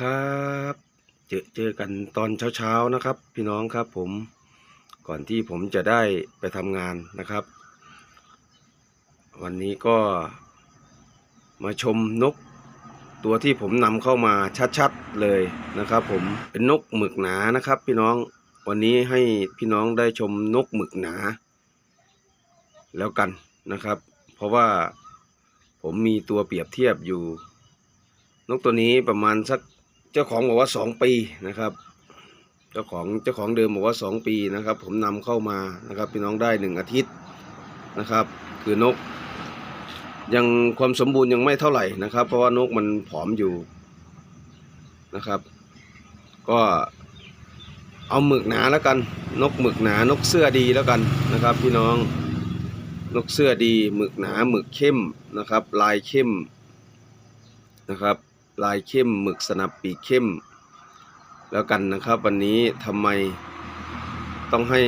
ครับ เจอเจอกันตอนเช้าๆนะครับ พี่น้องครับผมก่อนที่ผมจะได้ไปทำงานนะครับ วันนี้ก็มาชมนกตัวที่ผมนำเข้ามาชัดๆเลยนะครับ ผมเป็นนกหมึกหนานะครับ พี่น้องวันนี้ให้พี่น้องได้ชมนกหมึกหนา แล้วกันนะครับ เพราะว่าผมมีตัวเปรียบเทียบอยู่ นกตัวนี้ประมาณสัก เจ้าของบอกว่าสองปีนะครับ เจ้าของเจ้าของเดิมบอกว่าสองปีนะครับ ผมนำเข้ามานะครับพี่น้องได้หนึ่งอาทิตย์นะครับ คือนก ยังความสมบูรณ์ยังไม่เท่าไหร่นะครับ เพราะว่านกมันผอมอยู่นะครับ ก็เอาหมึกหนาแล้วกัน นกหมึกหนานกเสื้อดีแล้วกันนะครับ พี่น้องนกเสื้อดีหมึกหนาหมึกเข้มนะครับ ลายเข้มนะครับ ลายเข้มหมึกสนับปีกเข้ม แล้วกันนะครับ วันนี้ทำไมต้องให้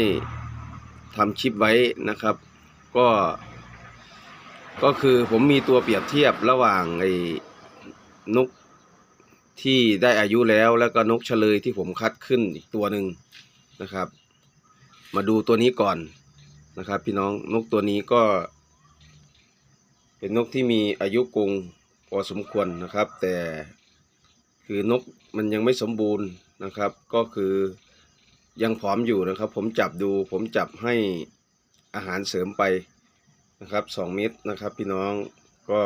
ทำคลิปไว้นะครับ ก็ ก็คือผมมีตัวเปรียบเทียบระหว่างไอ้นกที่ได้อายุแล้วแล้วก็นกเฉลยที่ผมคัดขึ้นอีกตัวหนึ่งนะครับ มาดูตัวนี้ก่อนนะครับ พี่น้องนกตัวนี้ก็ เป็นนกที่มีอายุกรง พอสมควรนะครับ แต่คือนกมันยังไม่สมบูรณ์นะครับ ก็คือยังผอมอยู่นะครับ ผมจับดูผมจับให้อาหารเสริมไปนะครับสองเม็ดนะครับ พี่น้องก็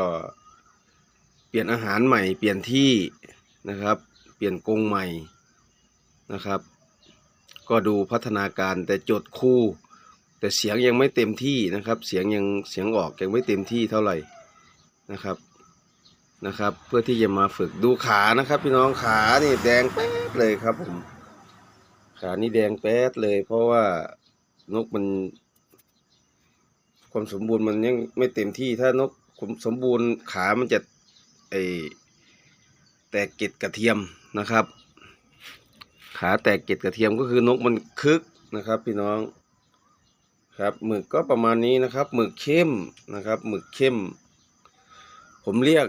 เปลี่ยนอาหารใหม่ เปลี่ยนที่นะครับ เปลี่ยนกรงใหม่นะครับ ก็ดูพัฒนาการแต่จดคู่ แต่เสียงยังไม่เต็มที่นะครับ เสียงยังเสียงออกยังไม่เต็มที่เท่าไหร่นะครับ นะครับ เพื่อที่จะมาฝึกดูขานะครับ พี่น้องขานี่แดงแป๊ดเลยครับผม ขานี่แดงแป๊ดเลย เพราะว่านกมัน ความสมบูรณ์มันยังไม่เต็มที่ถ้านกสมบูรณ์ขามันจะไอแตกเกล็ดกระเทียมนะครับ ขาแตกเกล็ดกระเทียมก็คือนกมันคึกนะครับ พี่น้องครับหมึกก็ประมาณนี้นะครับหมึกเข้มนะครับหมึกเข้ม ผมเรียก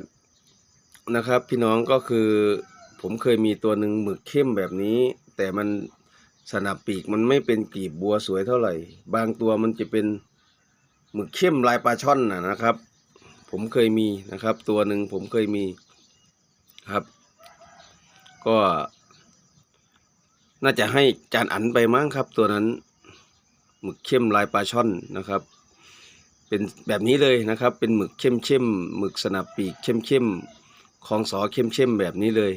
นะครับ พี่น้องก็คือ ผมเคยมีตัวหนึ่งหมึกเข้มแบบนี้ แต่มันสนับปีกมันไม่เป็นกลีบบัวสวยเท่าไหร่ บางตัวมันจะเป็นหมึกเข้มลายปลาช่อนนะนะครับ ผมเคยมีนะครับ ตัวหนึ่งผมเคยมีครับ ก็ น่าจะให้จานอันไปมั้งครับ ตัวนั้น หมึกเข้มลายปลาช่อนนะครับ เป็นแบบนี้เลยนะครับ เป็นหมึกเข้มเข้มหมึกสนับปีกเข้มเข้ม ของสอเข้มเข้มๆแบบนี้เลย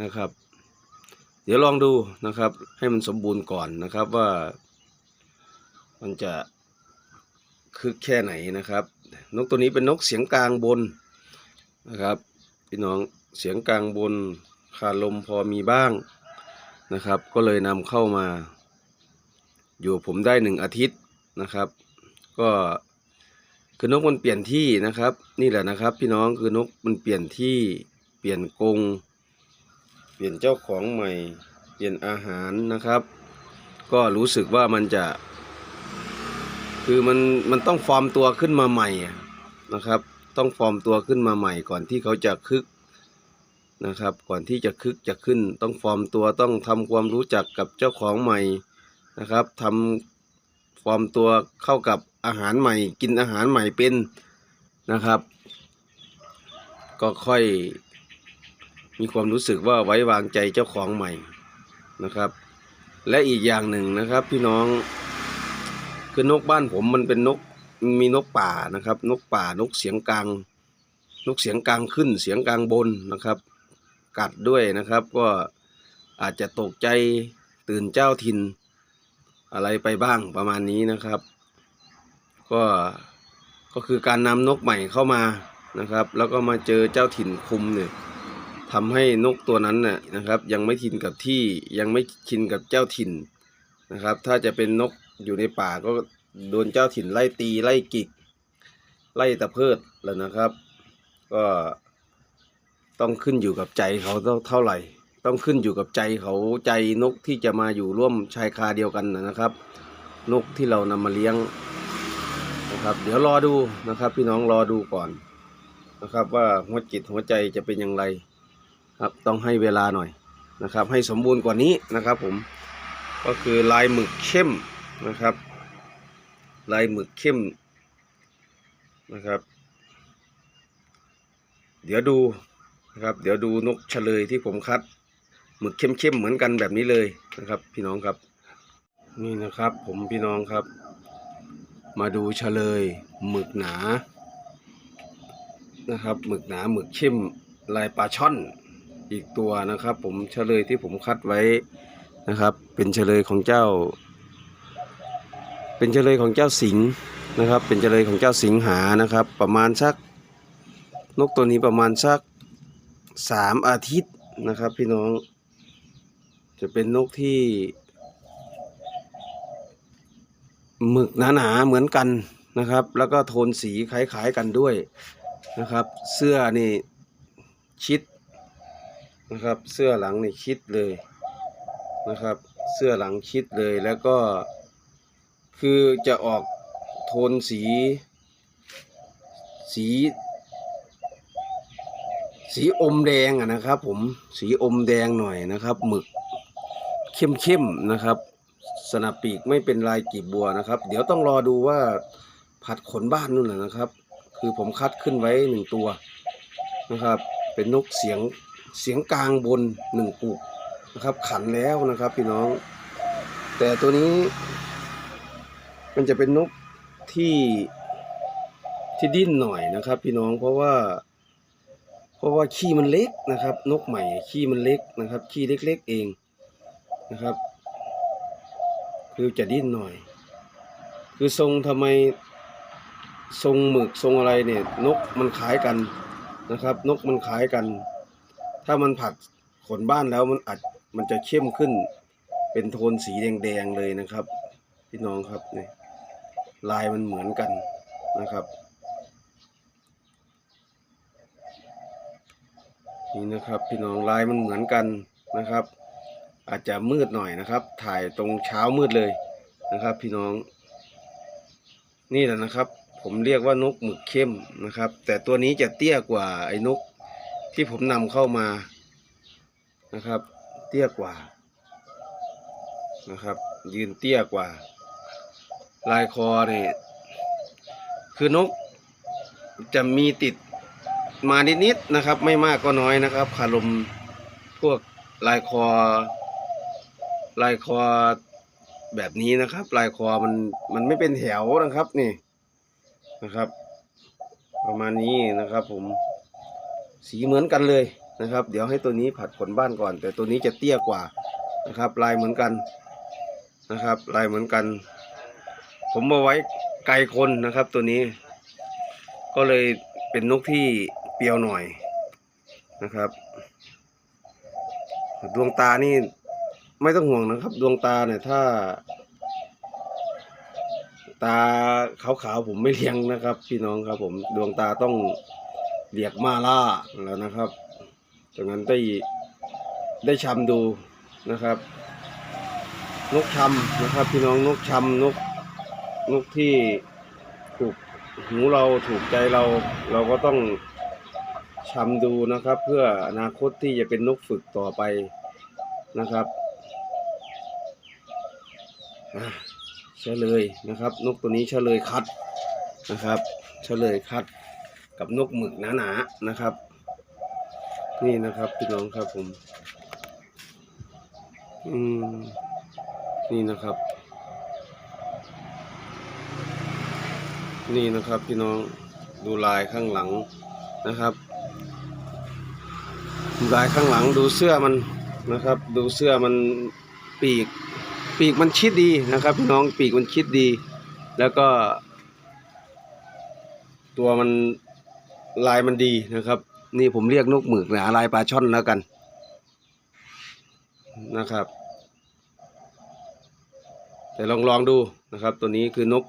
นะครับ เดี๋ยวลองดูนะครับ ให้มันสมบูรณ์ก่อนนะครับว่า มันจะคึกแค่ไหนนะครับ นกตัวนี้เป็นนกเสียงกลางบนนะครับพี่น้องเสียงกลางบนขาดลมพอมีบ้างนะครับ ก็เลยนำเข้ามา อยู่ผมได้หนึ่งอาทิตย์นะครับ ก็ คือนกมันเปลี่ยนที่นะครับ นี่แหละนะครับ พี่น้องคือนกมันเปลี่ยนที่ เปลี่ยนกรงเปลี่ยนเจ้าของใหม่ เปลี่ยนอาหารนะครับ ก็รู้สึกว่ามันจะ คือมันมันต้องฟอร์มตัวขึ้นมาใหม่นะครับ ต้องฟอร์มตัวขึ้นมาใหม่ก่อนที่เขาจะคึกนะครับ ก่อนที่จะคึกจะขึ้น ต้องฟอร์มตัวต้องทำความรู้จักกับเจ้าของใหม่นะครับทำฟอร์มตัวเข้ากับ อาหารใหม่ กินอาหารใหม่เป็นนะครับ ก็ค่อยมีความรู้สึกว่าไว้วางใจเจ้าของใหม่นะครับ และอีกอย่างหนึ่งนะครับพี่น้องคือนกบ้านผมมันเป็นนกมีนกป่านะครับ นกป่านกเสียงกลาง นกเสียงกลางขึ้นเสียงกลางบนนะครับ กัดด้วยนะครับ ก็อาจจะตกใจตื่นเจ้าถิ่นอะไรไปบ้างประมาณนี้นะครับ ก็ก็คือการนำนกใหม่เข้ามานะครับ แล้วก็มาเจอเจ้าถิ่นคุมเนี่ยทำให้นกตัวนั้นน่ะนะครับ ยังไม่ชินกับที่ยังไม่ชินกับเจ้าถิ่นนะครับ ถ้าจะเป็นนกอยู่ในป่าก็โดนเจ้าถิ่นไล่ตีไล่กิก ไล่ตะเพิดแล้วนะครับ ก็ต้องขึ้นอยู่กับใจเขาเท่าเท่าไหร่ ต้องขึ้นอยู่กับใจเขาใจนกที่จะมาอยู่ร่วมชายคาเดียวกันนะครับ นกที่เรานำมาเลี้ยง นะครับ เดี๋ยวรอดูนะครับ พี่น้องรอดูก่อนนะครับ ว่าหัวจิตหัวใจจะเป็นอย่างไรครับต้องให้เวลาหน่อยนะครับ ให้สมบูรณ์กว่านี้นะครับ ผมก็คือลายหมึกเข้มนะครับ ลายหมึกเข้มนะครับ เดี๋ยวดูนะครับ เดี๋ยวดูนกเฉลยที่ผมคัดหมึกเข้มๆเหมือนกันแบบนี้เลยนะครับ พี่น้องครับ นี่นะครับ ผมพี่น้องครับ มาดูเฉลยหมึกหนานะครับหมึกหนาหมึกเข้มลายปลาช่อนอีกตัวนะครับ ผมเฉลยที่ผมคัดไว้นะครับ เป็นเฉลยของเจ้า เป็นเฉลยของเจ้าสิงห์นะครับ เป็นเฉลยของเจ้าสิงหานะครับ ประมาณสักนกตัวนี้ประมาณสักสามอาทิตย์นะครับ พี่น้อง จะเป็นนกที่ หมึกหนาๆเหมือนกันนะครับ แล้วก็โทนสีคล้ายๆกันด้วยนะครับ เสื้อนี่ชิดนะครับ เสื้อหลังนี่ชิดเลยนะครับ เสื้อหลังชิดเลยแล้วก็คือจะออกโทนสี สี สีอมแดงอะนะครับ ผมสีอมแดงหน่อยนะครับ หมึกเข้มๆนะครับ สนับปีกไม่เป็นลายกีบบัวนะครับ เดี๋ยวต้องรอดูว่าผัดขนบ้านนู่นแหละนะครับ คือผมคัดขึ้นไว้หนึ่งตัวนะครับ เป็นนกเสียงเสียงกลางบนหนึ่งปุกนะครับ ขันแล้วนะครับพี่น้อง แต่ตัวนี้ มันจะเป็นนกที่ที่ดิ้นหน่อยนะครับ พี่น้องเพราะว่า เพราะว่าขี้มันเล็กนะครับ นกใหม่ขี้มันเล็กนะครับ ขี้เล็ก ๆ เองนะครับ คือจะดิ้นหน่อย คือทรงทำไมทรงหมึกทรงอะไรเนี่ย นกมันคล้ายกันนะครับ นกมันคล้ายกัน ถ้ามันผัดขนบ้านแล้วมันอาจมันจะเข้มขึ้น เป็นโทนสีแดงๆเลยนะครับ พี่น้องครับเนี่ยลายมันเหมือนกันนะครับ นี่นะครับ พี่น้องลายมันเหมือนกันนะครับ อาจจะมืดหน่อยนะครับ ถ่ายตรงเช้ามืดเลยนะครับ พี่น้อง นี่แหละนะครับ ผมเรียกว่านกหมึกเข้มนะครับ แต่ตัวนี้จะเตี้ยกว่าไอ้นกที่ผมนำเข้ามานะครับ เตี้ยกว่านะครับ ยืนเตี้ยกว่า ลายคอเนี่ยคือนกจะมีติดมานิดๆนะครับ ไม่มากก็น้อยนะครับคารมพวกลายคอ ลายคอแบบนี้นะครับ ลายคอมันมันไม่เป็นแถวนะครับนี่นะครับ ประมาณนี้นะครับ ผมสีเหมือนกันเลยนะครับ เดี๋ยวให้ตัวนี้ผัดขนบ้านก่อน แต่ตัวนี้จะเตี้ยกว่านะครับ ลายเหมือนกันนะครับ ลายเหมือนกัน ผมมาไว้ไกลคนนะครับ ตัวนี้ ก็เลยเป็นนกที่เปียวหน่อยนะครับ ดวงตานี่ ไม่ต้องห่วงนะครับ ดวงตาเนี่ยถ้า ตาขาวๆผมไม่เลี้ยงนะครับ พี่น้องครับ ผมดวงตาต้องเรียกมาล่าแล้วนะครับจากนั้นได้ได้ชำดูนะครับ นกชำนะครับ พี่น้องนกชำนกนกที่ถูกหูเราถูกใจเราเราก็ต้องชำดูนะครับ เพื่ออนาคตที่จะเป็นนกฝึกต่อไปนะครับ เฉลยนะครับ นกตัวนี้เฉลยคัดนะครับเฉลยคัดกับนกหมึกหนาๆนะครับ นี่นะครับพี่น้องครับผมอืมนี่นะครับ นี่นะครับพี่น้องดูลายข้างหลังนะครับดูลายข้างหลังดูเสื้อมันนะครับ ดูเสื้อมันปีก ปีกมันชิดดีนะครับพี่น้องปีกมันชิดดี แล้วก็ ตัวมันลายมันดีนะครับ นี่ผมเรียกนกหมึกหนาลายปลาช่อนแล้วกันนะครับ แต่ลองลองดูนะครับ ตัวนี้คือนก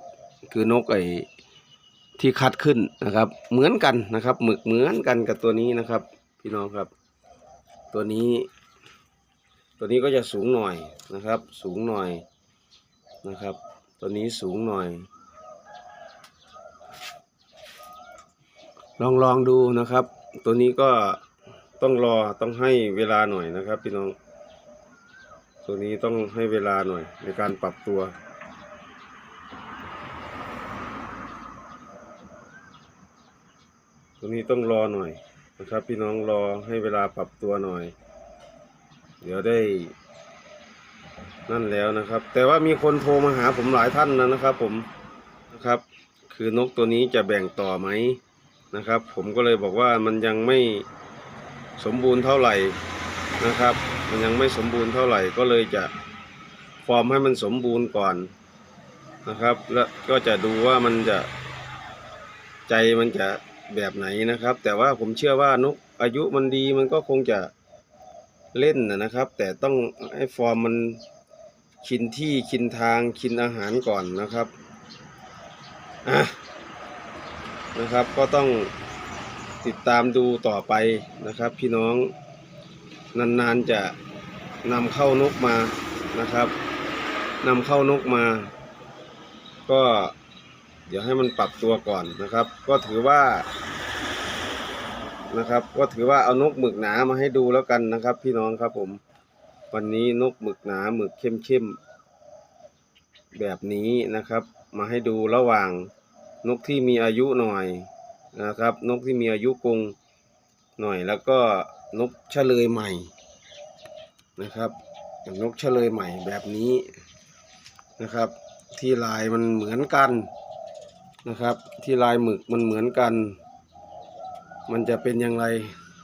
คือนกไอ้ที่คัดขึ้นนะครับ เหมือนกันนะครับ หมึกเหมือนกันกับตัวนี้นะครับ พี่น้องครับ ตัวนี้ ตัวนี้ก็จะสูงหน่อยนะครับ สูงหน่อยนะครับ ตัวนี้สูงหน่อย ลองลองดูนะครับ ตัวนี้ก็ต้องรอต้องให้เวลาหน่อยนะครับ พี่น้อง ตัวนี้ต้องให้เวลาหน่อยในการปรับตัวตัวนี้ต้องรอหน่อยนะครับ พี่น้องรอให้เวลาปรับตัวหน่อย เดี๋ยวได้ นั่นแล้วนะครับ แต่ว่ามีคนโทรมาหาผมหลายท่านแล้วนะครับ ผมนะครับ คือนกตัวนี้จะแบ่งต่อไหมนะครับ ผมก็เลยบอกว่ามันยังไม่สมบูรณ์เท่าไหร่นะครับ มันยังไม่สมบูรณ์เท่าไหร่ก็เลยจะฟอร์มให้มันสมบูรณ์ก่อนนะครับ แล้วก็จะดูว่ามันจะใจมันจะแบบไหนนะครับ แต่ว่าผมเชื่อว่านกอายุมันดีมันก็คงจะ เล่นนะครับ แต่ต้องให้ฟอร์มมันชินที่ชินทางชินอาหารก่อนนะครับอะนะครับ ก็ต้องติดตามดูต่อไปนะครับ พี่น้องนานๆจะนำเข้านกมานะครับนำเข้านกมา ก็เดี๋ยวให้มันปรับตัวก่อนนะครับ ก็ถือว่า นะครับ ก็ถือว่าเอานกหมึกหนามาให้ดูแล้วกันนะครับ พี่น้องครับผม วันนี้นกหมึกหนาหมึกเข้มเข้มๆแบบนี้นะครับ มาให้ดูระหว่างนกที่มีอายุหน่อยนะครับ นกที่มีอายุกรงหน่อยแล้วก็นกเฉลยใหม่นะครับนกเฉลยใหม่แบบนี้นะครับ ที่ลายมันเหมือนกันนะครับ ที่ลายหมึกมันเหมือนกัน มันจะเป็นอย่างไร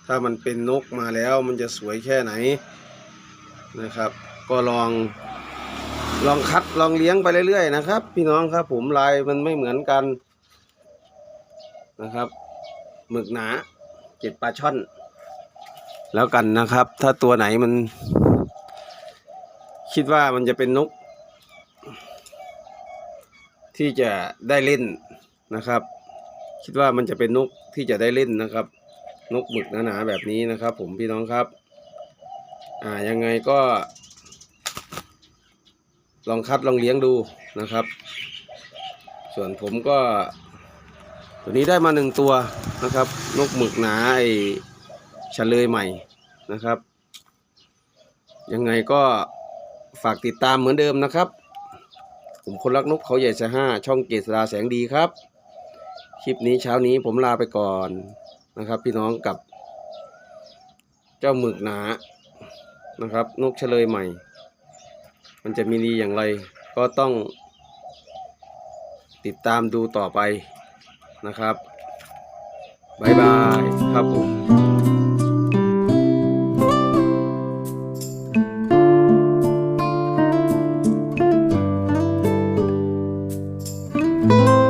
ถ้ามันเป็นนกมาแล้วมันจะสวยแค่ไหนนะครับ ก็ลองลองคัดลองเลี้ยงไปเรื่อยๆนะครับ พี่น้องครับผมลายมันไม่เหมือนกันนะครับหมึกหนาเจ็ดปลาช่อน แล้วกันนะครับ ถ้าตัวไหนมัน คิดว่ามันจะเป็นนก ที่จะได้เล่นนะครับ คิดว่ามันจะเป็นนกที่จะได้เล่นนะครับ นกหมึกหนาๆแบบนี้นะครับ ผมพี่น้องครับ อ่ายังไงก็ ลองคัดลองเลี้ยงดูนะครับ ส่วนผมก็ ตัวนี้ได้มาหนึ่งตัวนะครับ นกหมึกหนาไอเฉลยใหม่นะครับ ยังไงก็ฝากติดตามเหมือนเดิมนะครับ ผมคนรักนกเขาใหญ่ชะห้าช่องเกษราแสงดีครับ ลิปนี้เช้านี้ผมลาไปก่อนนะครับ พี่น้องกับเจ้าหมึกหนานะครับ นกเฉลยใหม่ มันจะมีดีอย่างไร ก็ต้องติดตามดูต่อไปนะครับบายบายครับผม